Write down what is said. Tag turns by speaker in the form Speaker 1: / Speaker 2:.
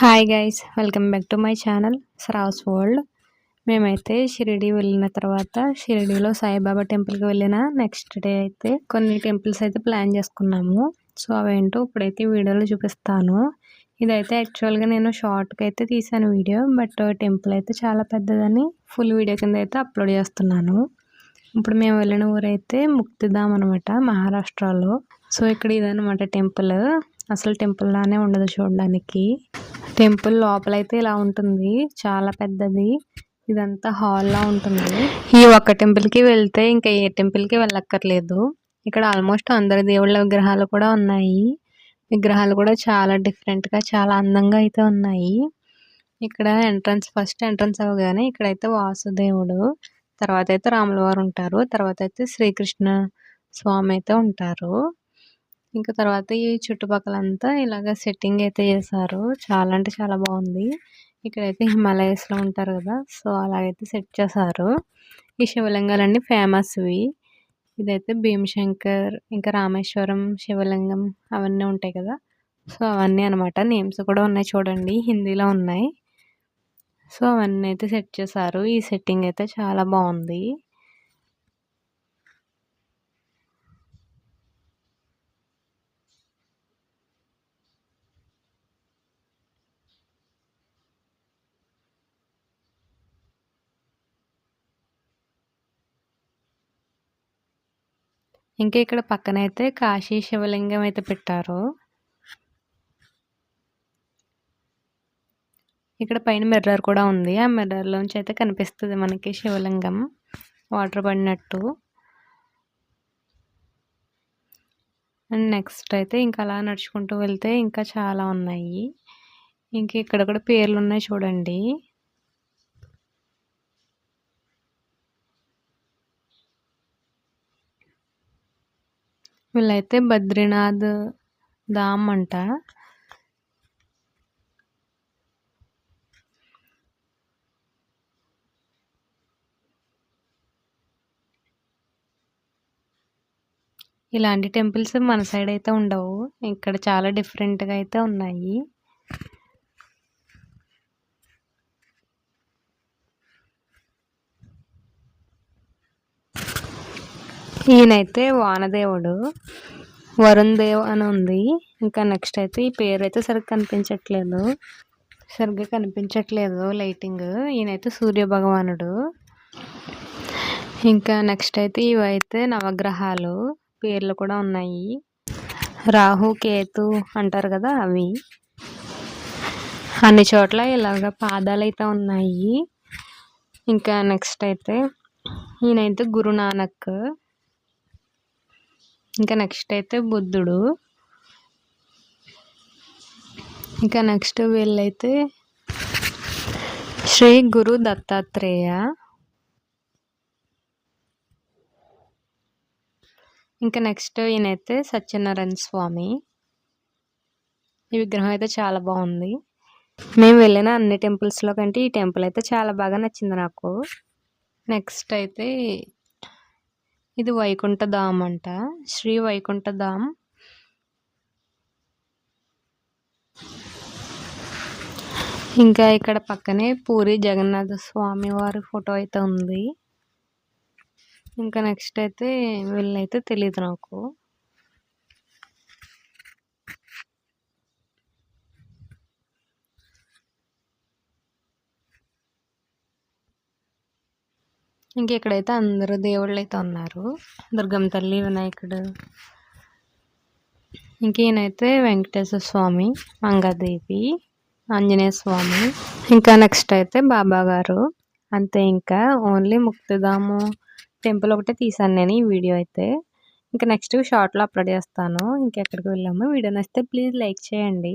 Speaker 1: Hi guys welcome back to my channel Sara's world మేమైతే షిరిడి వెళ్ళిన తర్వాత షిరిడిలో సాయిబాబా టెంపుల్కి వెళ్ళిన నెక్స్ట్ డే అయితే కొన్ని టెంపుల్స్ అయితే ప్లాన్ చేసుకున్నాము. సో అవేంటో ఇప్పుడైతే వీడియోలో చూపిస్తాను. ఇదైతే యాక్చువల్గా నేను షార్ట్కి అయితే తీసాను వీడియో బట్ టెంపుల్ అయితే చాలా పెద్దదని ఫుల్ వీడియో కింద అయితే అప్లోడ్ చేస్తున్నాను. ఇప్పుడు మేము వెళ్ళిన ఊరైతే ముక్తిధామ్ అనమాట మహారాష్ట్రలో. సో ఇక్కడ ఇదనమాట టెంపుల్ అసలు టెంపుల్ లానే ఉండదు చూడడానికి. టెంపుల్ లోపలైతే ఇలా ఉంటుంది. చాలా పెద్దది. ఇదంతా హాల్లా ఉంటుంది. ఈ ఒక్క టెంపుల్కి వెళ్తే ఇంకా ఏ టెంపుల్కి వెళ్ళక్కర్లేదు. ఇక్కడ ఆల్మోస్ట్ అందరి దేవుళ్ళ విగ్రహాలు కూడా ఉన్నాయి. విగ్రహాలు కూడా చాలా డిఫరెంట్గా చాలా అందంగా అయితే ఉన్నాయి. ఇక్కడ ఎంట్రన్స్ ఫస్ట్ ఎంట్రన్స్ అవ్వగానే ఇక్కడైతే వాసుదేవుడు తర్వాత అయితే రాముల వారు ఉంటారు తర్వాత అయితే శ్రీకృష్ణ స్వామి అయితే ఉంటారు. ఇంకా తర్వాత ఈ చుట్టుపక్కలంతా ఇలాగ సెట్టింగ్ అయితే చేశారు. చాలా అంటే చాలా బాగుంది. ఇక్కడైతే హిమాలయస్లో ఉంటారు కదా సో అలాగైతే సెట్ చేశారు. ఈ శివలింగాలన్నీ ఫేమస్వి. ఇదైతే భీమశంకర్ ఇంకా రామేశ్వరం శివలింగం అవన్నీ ఉంటాయి కదా సో అవన్నీ అనమాట నేమ్స్ కూడా ఉన్నాయి చూడండి హిందీలో ఉన్నాయి. సో అవన్నీ అయితే సెట్ చేశారు. ఈ సెట్టింగ్ అయితే చాలా బాగుంది. ఇంకా ఇక్కడ పక్కన అయితే కాశీ శివలింగం అయితే పెట్టారు. ఇక్కడ పైన మిర్రర్ కూడా ఉంది. ఆ మిర్రర్లోంచి అయితే కనిపిస్తుంది మనకి శివలింగం. వాటర్ పడినట్టు. అండ్ నెక్స్ట్ అయితే ఇంకా అలా నడుచుకుంటూ వెళ్తే ఇంకా చాలా ఉన్నాయి. ఇంక ఇక్కడ కూడా పేర్లు ఉన్నాయి చూడండి. వీళ్ళైతే బద్రీనాథ్ ధామ్ అంట. ఇలాంటి టెంపుల్స్ మన సైడ్ అయితే ఉండవు. ఇక్కడ చాలా డిఫరెంట్గా అయితే ఉన్నాయి. ఈయనైతే వానదేవుడు. వరుణ్ దేవ్ అని ఉంది. ఇంకా నెక్స్ట్ అయితే ఈ పేరు అయితే సరిగ్గా కనిపించట్లేదు. సరిగ్గా కనిపించట్లేదు లైటింగ్. ఈయనైతే సూర్య భగవానుడు. ఇంకా నెక్స్ట్ అయితే ఇవైతే నవగ్రహాలు. పేర్లు కూడా ఉన్నాయి. రాహు కేతు అంటారు కదా అవి. అన్ని చోట్ల ఇలాగ పాదాలు అయితే ఉన్నాయి. ఇంకా నెక్స్ట్ అయితే ఈయనైతే గురునానక్. ఇంకా నెక్స్ట్ అయితే బుద్ధుడు. ఇంకా నెక్స్ట్ వీళ్ళైతే శ్రీ గురు దత్తాత్రేయ. ఇంకా నెక్స్ట్ ఈయనైతే సత్యనారాయణ స్వామి. ఈ విగ్రహం అయితే చాలా బాగుంది. మేము వెళ్ళిన అన్ని టెంపుల్స్లో కంటే ఈ టెంపుల్ అయితే చాలా బాగా నచ్చింది నాకు. నెక్స్ట్ అయితే ఇది వైకుంఠధామ్ అంట. శ్రీ వైకుంఠధామ్ ఇంకా ఇక్కడ పక్కనే పూరి జగన్నాథ స్వామి వారి ఫోటో అయితే ఉంది. ఇంకా నెక్స్ట్ అయితే వీళ్ళైతే తెలియదు నాకు. ఇంక ఇక్కడైతే అందరూ దేవుళ్ళు అయితే ఉన్నారు. దుర్గమ్మ తల్లి వినాయకుడు. ఇంక ఈయనైతే వెంకటేశ్వర స్వామి మంగాదేవి ఆంజనేయ స్వామి. ఇంకా నెక్స్ట్ అయితే బాబా గారు. అంతే ఇంకా ఓన్లీ ముక్తిధాము టెంపుల్ ఒకటే తీసాను నేను ఈ వీడియో అయితే. ఇంకా నెక్స్ట్ షార్ట్లో అప్లోడ్ చేస్తాను. ఇంకెక్కడికి వెళ్ళాము వీడియో నచ్చితే ప్లీజ్ లైక్ చేయండి.